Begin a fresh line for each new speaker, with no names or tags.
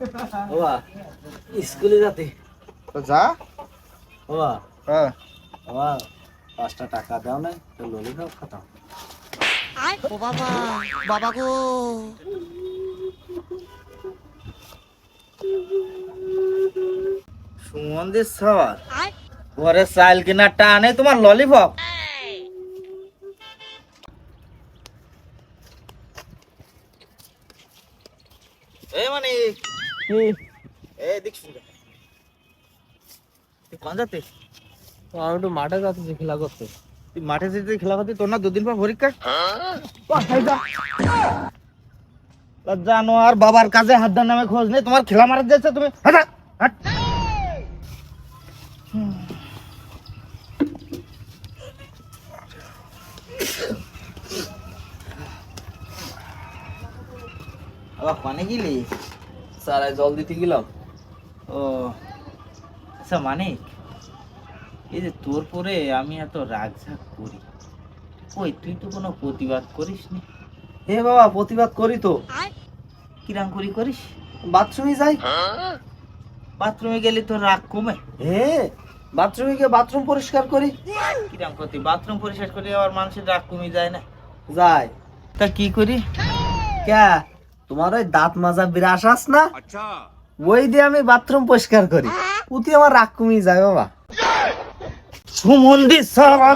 বাবা স্কুলে যাতে।
তো যা।
বাবা
হ্যাঁ।
বাবা পাঁচটা টাকা দাও না তো ললিপপ খাতাম
ও বাবা বাবা গো।
সুমন্দির সবার ঘরে চাল কেনার টানে তোমার ললিপপ। এই মানে এই দেখ শুনতে তুই কোন যাতে
আমি একটু মাঠে যাচ্ছি খেলা করতে
তুই মাঠে যেতে খেলা করতে তোর না দুদিন পর পরীক্ষা জানো আর বাবার কাজে হাত দেওয়ার নামে খোঁজ নেই তোমার খেলা মারা যাচ্ছে তুমি হাট, হাট, হাট। আবার পানি গিলি
স্যার জল দিতে গেলাম।
ও আচ্ছা মানিক এই যে তোর পরে আমি এত রাগ ঝাগ করি কই তুই তো কোনো প্রতিবাদ করিস নি
হে বাবা প্রতিবাদ করি তো।
কিরাম করি করিস?
বাথরুমে যাই।
বাথরুমে গেলে তোর রাগ কমে?
হে বাথরুমে গিয়ে বাথরুম পরিষ্কার করি।
কিরাম করতে? বাথরুম পরিষ্কার করে আবার মানুষের রাগ কমে যায় না?
যায়।
তা কি করি?
কে তোমার ওই দাঁত মাজা বিরাস আস না? ওই দিয়ে আমি বাথরুম পরিষ্কার করি। উতি আমার রাগ কমিয়ে যায় বাবা।
সুমন্দির সব